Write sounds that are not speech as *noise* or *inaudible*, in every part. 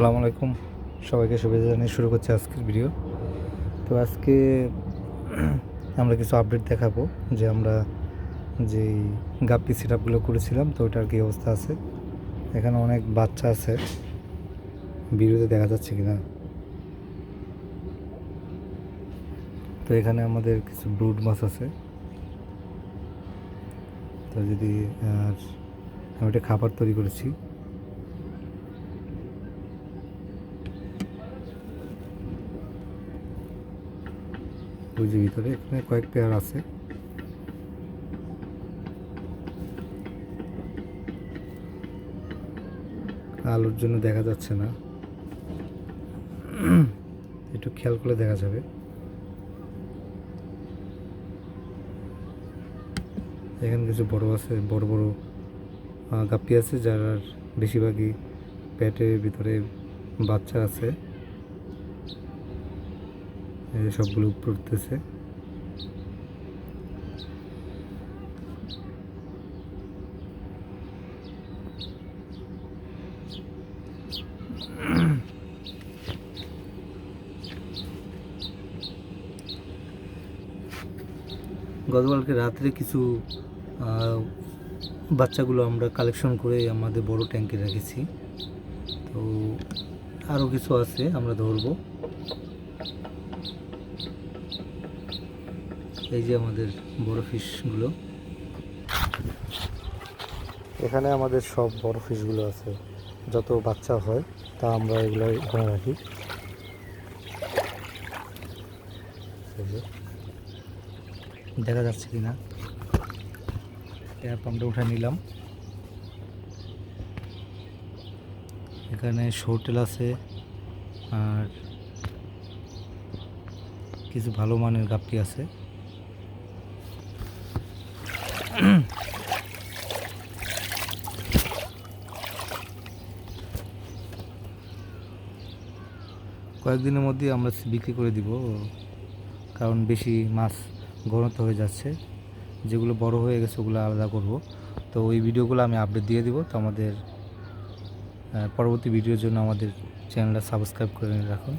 আসসালামু আলাইকুম। সবাইকে শুভেচ্ছা জানিয়ে শুরু করছি আজকের ভিডিও। তো আজকে *clears throat* আমরা কিছু আপডেট দেখাবো যে আমরা যেই গাপ্পি সেট আপগুলো করেছিলাম, তো ওইটার কী অবস্থা আছে। এখানে অনেক বাচ্চা আছে। ভিডিওতে দেখা যাচ্ছে কিনা। তো এখানে আমাদের কিছু ব্রুড মাছ আছে। তো যদি, আর আমি একটা খাবার তৈরি করেছি। যে ভিতরে এখানে কয়েক পেয়ার আছে। আলোর জন্য দেখা যাচ্ছে না। একটু খেয়াল করলে দেখা যাবে। এখানে কিছু বড় আছে, বড় বড় গাপ্পি আছে, যার বেশিরভাগই পেটের ভিতরে বাচ্চা আছে। সবগুলো পড়তেছে। গতকালকে রাত্রে কিছু বাচ্চাগুলো আমরা কালেকশন করে আমাদের বড় ট্যাঙ্কে রেখেছি। তো আরও কিছু আছে, আমরা ধরবো। এই যে আমাদের বড় ফিশগুলো। এখানে আমাদের সব বড় ফিশগুলো আছে। যত বাচ্চা হয়, তা আমরা এগুলো এখানে রাখি। দেখা যাচ্ছে কি না? এয়ার পাম্পটা উঠে নিলাম। এখানে হোটেল আছে, আর কিছু ভালো মানের গাপটি আছে। কয়েকদিনের মধ্যেই আমরা বিক্রি করে দিব, কারণ বেশি মাছ ঘনত্ব হয়ে যাচ্ছে। যেগুলো বড় হয়ে গেছে, ওগুলো আলাদা করব। তো ওই ভিডিওগুলো আমি আপডেট দিয়ে দিব। তো আমাদের পরবর্তী ভিডিওর জন্য আমাদের চ্যানেলটা সাবস্ক্রাইব করে রাখুন।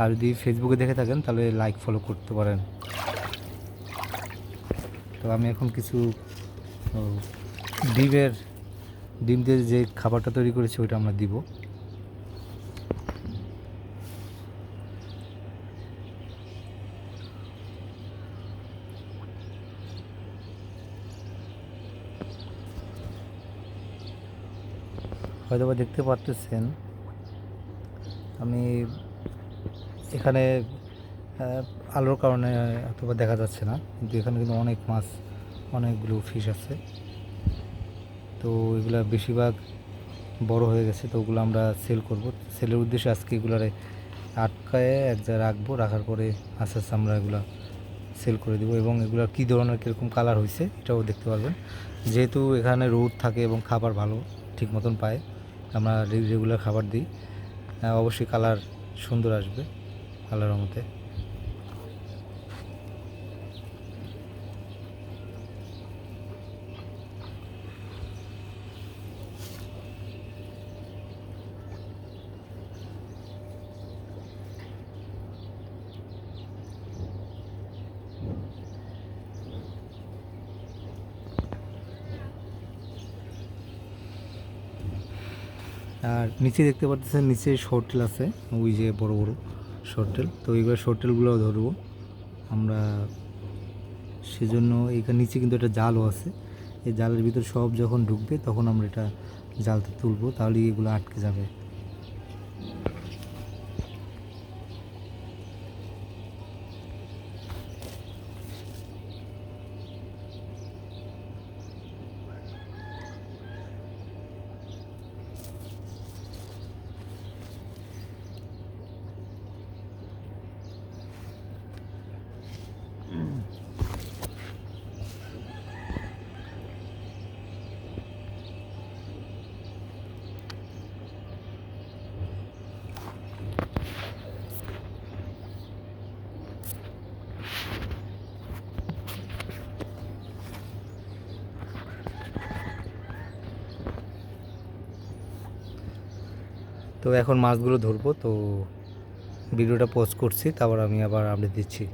আর যদি ফেসবুকে দেখে থাকেন, তাহলে লাইক ফলো করতে পারেন। তো আমি এখন কিছু ডিমের, ডিম দিয়ে যে খাবারটা তৈরি করেছি, ওইটা আমরা দিব। হয়তো বা দেখতে পারতেছেন। আমি এখানে আলোর কারণে হয়তোবা দেখা যাচ্ছে না, কিন্তু এখানে কিন্তু অনেক মাছ, অনেকগুলো ফিশ আছে। তো এগুলা বেশিরভাগ বড় হয়ে গেছে, তো ওগুলো আমরা সেল করব। সেলের উদ্দেশ্যে আজকে এগুলারে আটকায় এক জায়গায় রাখব, রাখার পরে আস্তে আস্তে আমরা এগুলা সেল করে দেবো। এবং এগুলার কী ধরনের, কীরকম কালার হয়েছে এটাও দেখতে পারবেন। যেহেতু এখানে রোদ থাকে এবং খাবার ভালো ঠিক মতন পায় আমরা রেগুলার খাবার দিই। অবশ্যই কালার সুন্দর আসবে কালারের মধ্যে আর নিচে দেখতে পাচ্ছেন নিচে শর্টেল আছে, ওই যে বড় বড় শর্টেল তো এইবার শর্টেলগুলোও ধরবো। আমরা সেজন্য এখানে নিচে কিন্তু একটা জালও আছে। এই জালের ভিতর সব যখন ঢুকবে তখন আমরা এটা জালতে তুলবো তাহলে এগুলো আটকে যাবে। তো এখন মাছগুলো ধরবো তো ভিডিওটা পোস্ট করছি তারপর আমি আবার আপডেট দিচ্ছি।